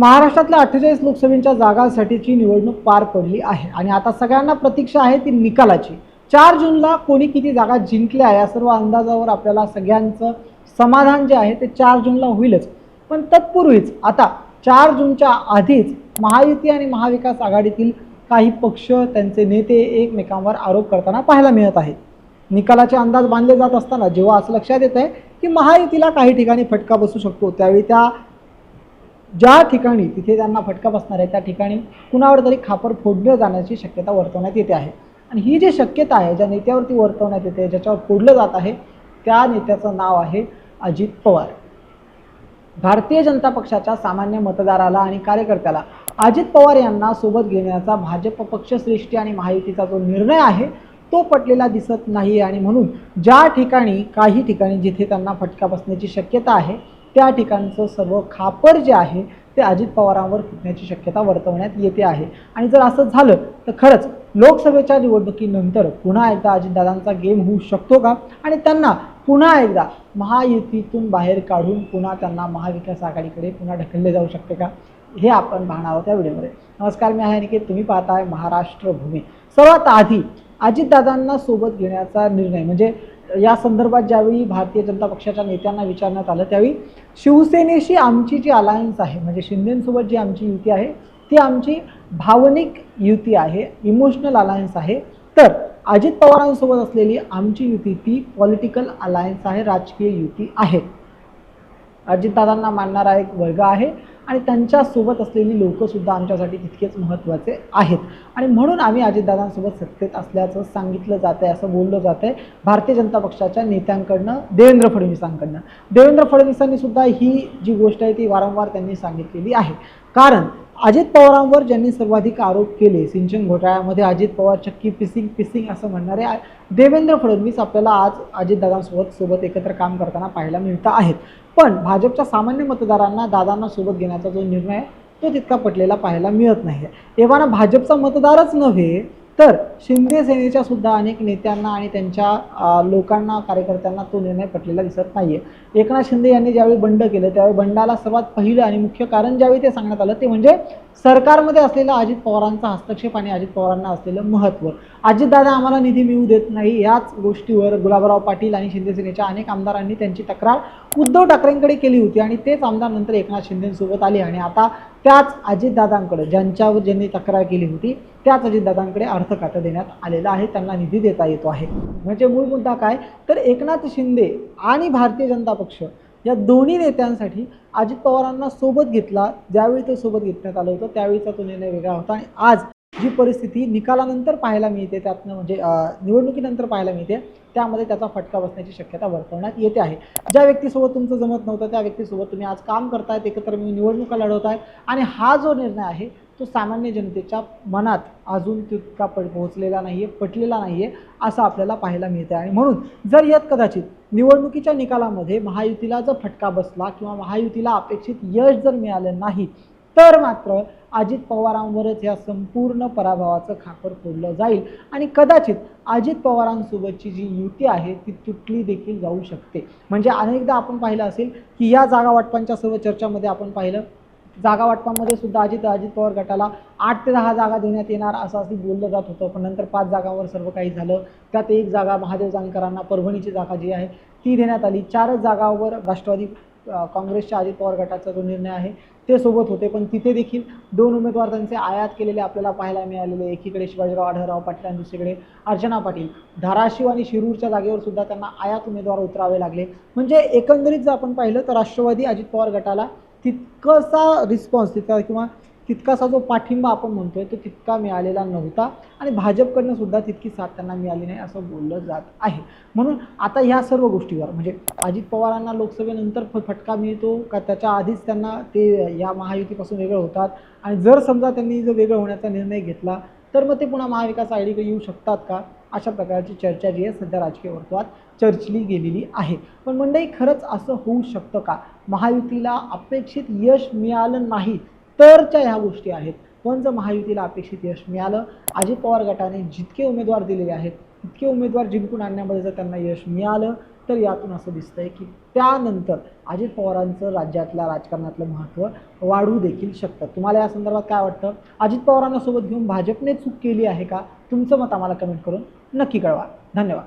महाराष्ट्रातल्या अठ्ठेचाळीस लोकसभेच्या जागांसाठीची निवडणूक पार पडली आहे. आणि आता सगळ्यांना प्रतीक्षा आहे ती निकालाची. चार जूनला कोणी किती जागा जिंकल्या या सर्व अंदाजावर आपल्याला सगळ्यांचं समाधान जे आहे ते चार जूनला होईलच. पण तत्पूर्वीच आता चार जूनच्या आधीच महायुती आणि महाविकास आघाडीतील काही पक्ष त्यांचे नेते एकमेकांवर आरोप करताना पाहायला मिळत आहेत. निकालाचे अंदाज बांधले जात असताना जेव्हा असं लक्षात येत आहे की महायुतीला काही ठिकाणी फटका बसू शकतो त्यावेळी त्या ज्या ठिकाणी तिथे त्यांना फटका बसणार आहे त्या ठिकाणी कुणावर तरी खापर फोडलं जाण्याची शक्यता वर्तवण्यात येते आहे. आणि ही जी शक्यता आहे ज्या नेत्यावरती वर्तवण्यात येते ज्याच्यावर फोडलं जात आहे त्या नेत्याचं नाव आहे अजित पवार. भारतीय जनता पक्षाच्या सामान्य मतदाराला आणि कार्यकर्त्याला अजित पवार यांना सोबत घेण्याचा भाजप पक्षश्रेष्ठी आणि महायुतीचा जो निर्णय आहे तो पटलेला दिसत नाही आणि म्हणून ज्या ठिकाणी काही ठिकाणी जिथे त्यांना फटका बसण्याची शक्यता आहे त्या ठिकाणचं सर्व खापर जे आहे ते अजित पवारांवर फुटण्याची शक्यता वर्तवण्यात येते आहे. आणि जर असं झालं तर खरंच लोकसभेच्या निवडणुकीनंतर पुन्हा एकदा अजितदादांचा गेम होऊ शकतो का? आणि त्यांना पुन्हा एकदा महायुतीतून बाहेर काढून पुन्हा त्यांना महाविकास आघाडीकडे पुन्हा ढकलले जाऊ शकते का? हे आपण पाहणार आहोत या व्हिडिओमध्ये. नमस्कार मी आहे अनिकेत. तुम्ही पाहताय महाराष्ट्र भूमी. सर्वात आधी अजितदादांना सोबत घेण्याचा निर्णय म्हणजे या संदर्भात ज्यावेळी भारतीय जनता पक्षाच्या नेत्यांना विचारण्यात आलं त्यावेळी शिवसेनेशी आमची जी अलायन्स आहे म्हणजे शिंदेंसोबत जी आमची युती आहे ती आमची भावनिक युती आहे इमोशनल अलायन्स आहे. तर अजित पवारांसोबत असलेली आमची युती ती पॉलिटिकल अलायन्स आहे राजकीय युती आहे. अजितदादांना मानणारा एक वर्ग आहे. आणि त्यांच्यासोबत असलेली लोकंसुद्धा आमच्यासाठी तितकेच महत्त्वाचे आहेत. आणि म्हणून आम्ही अजितदादांसोबत सत्तेत असल्याचं सांगितलं जातं आहे असं बोललं जातं आहे भारतीय जनता पक्षाच्या नेत्यांकडनं देवेंद्र फडणवीसांकडनं. देवेंद्र फडणवीसांनीसुद्धा ही जी गोष्ट आहे ती वारंवार त्यांनी सांगितलेली आहे. कारण अजित पवारांवर ज्यांनी सर्वाधिक आरोप केले सिंचन घोटाळ्यामध्ये अजित पवार चक्की पिसिंग पिसिंग असं म्हणणारे देवेंद्र फडणवीस आपल्याला आज अजितदादांसोबत सोबत एकत्र काम करताना पाहायला मिळत आहेत. पण भाजपच्या सामान्य मतदारांना दादांना सोबत घेण्याचा जो निर्णय आहे तो तितका पटलेला पाहायला मिळत नाही आहे भाजपचा मतदारच नव्हे तर शिंदे सेनेच्या सुद्धा अनेक नेत्यांना आणि त्यांच्या लोकांना कार्यकर्त्यांना तो निर्णय पटलेला दिसत नाही आहे एकनाथ शिंदे यांनी ज्यावेळी बंड केलं त्यावेळी बंडाला सर्वात पहिलं आणि मुख्य कारण ज्यावेळी ते सांगण्यात आलं ते म्हणजे सरकारमध्ये असलेला अजित पवारांचा हस्तक्षेप आणि अजित पवारांना असलेलं महत्त्व. अजितदादा आम्हाला निधी मिळू देत नाही याच गोष्टीवर गुलाबराव पाटील आणि शिंदे सेनेच्या अनेक आमदारांनी त्यांची तक्रार उद्धव ठाकरेंकडे केली होती आणि तेच आमदार नंतर एकनाथ शिंदेसोबत आले आणि आता त्याच अजितदादांकडे ज्यांच्यावर ज्यांनी तक्रार केली होती त्याच अजितदादांकडे अर्थ खातं देण्यात आलेलं आहे त्यांना निधी देता येतो आहे. म्हणजे मूळ मुद्दा काय? तर एकनाथ शिंदे आणि भारतीय जनता पक्ष या दोन्ही नेत्यांसाठी अजित पवारांना सोबत घेतला ज्यावेळी तो सोबत घेतण्यात आलं होतं त्यावेळीचा तो निर्णय वेगळा होता आणि आज जी परिस्थिती निकालानंतर पाहायला मिळते त्यातनं म्हणजे निवडणुकीनंतर पाहायला मिळते त्यामध्ये त्याचा फटका बसण्याची शक्यता वर्तवण्यात येते आहे. ज्या व्यक्तीसोबत तुमचं जमत नव्हतं त्या व्यक्तीसोबत तुम्ही आज काम करतायत एकत्र मी निवडणुका लढवताय आणि हा जो निर्णय आहे तो सामान्य जनतेच्या मनात अजून तितका पट पोहोचलेला नाही आहे पटलेला नाही आहे असं आपल्याला पाहायला मिळते आणि म्हणून जर यात कदाचित निवडणुकीच्या निकालामध्ये महायुतीला जर फटका बसला किंवा महायुतीला अपेक्षित यश जर मिळालं नाही तर मात्र अजित पवारांवरच या संपूर्ण पराभवाचं खापर फोडलं जाईल. आणि कदाचित अजित पवारांसोबतची जी युती आहे ती तुटली देखील जाऊ शकते. म्हणजे अनेकदा आपण पाहिलं असेल की या जागा वाटपांच्या सर्व चर्चामध्ये आपण पाहिलं जागा वाटपामध्ये सुद्धा अजित अजित पवार गटाला आठ ते दहा जागा देण्यात येणार असं असं बोललं जात होतं. पण नंतर पाच जागांवर सर्व काही झालं. त्यात एक जागा महादेव जानकरांना परभणीची जागा जी आहे ती देण्यात आली. चारच जागावर राष्ट्रवादी काँग्रेसच्या अजित पवार गटाचा जो निर्णय आहे ते सोबत होते. पण तिथे देखील दोन उमेदवार त्यांचे आयात केलेले आपल्याला पाहायला मिळालेले एकीकडे शिवाजीराव आढळराव पाटील आणि दुसरीकडे अर्चना पाटील. धाराशिव आणि शिरूरच्या जागेवर सुद्धा त्यांना आयात उमेदवार उतरावे लागले. म्हणजे एकंदरीत जर आपण पाहिलं तर राष्ट्रवादी अजित पवार गटाला तितकासा रिस्पॉन्स तितका किंवा तितकासा जो पाठिंबा आपण म्हणतोय तो तितका मिळालेला नव्हता आणि भाजपकडनं सुद्धा तितकी साथ त्यांना मिळाली नाही असं बोललं जात आहे. म्हणून आता ह्या सर्व गोष्टीवर म्हणजे अजित पवारांना लोकसभेनंतर फ फटका मिळतो का? त्याच्या आधीच त्यांना ते या महायुतीपासून वेगळं होतात. आणि जर समजा त्यांनी जर वेगळं होण्याचा निर्णय घेतला तर मग ते पुन्हा महाविकास आघाडीकडे येऊ शकतात का? अशा प्रकारची चर्चा जी आहे सध्या राजकीय वर्तुळात चर्चली गेलेली आहे. पण मंडळी खरंच असं होऊ शकतं का? महायुतीला अपेक्षित यश मिळालं नाही तरच्या ह्या गोष्टी आहेत. पण जर महायुतीला अपेक्षित यश मिळालं अजित पवार गटाने जितके उमेदवार दिलेले आहेत तितके उमेदवार जिंकून आणण्यामध्ये जर त्यांना यश मिळालं तर यातून असं दिसतंय की त्यानंतर अजित पवारांचं राज्यातल्या राजकारणातलं महत्त्व वाढू देखील शकतं. तुम्हाला या संदर्भात काय वाटतं? अजित पवारांना सोबत घेऊन भाजपने चूक केली आहे का? तुमचं मत आम्हाला कमेंट करून नक्की कळवा. धन्यवाद.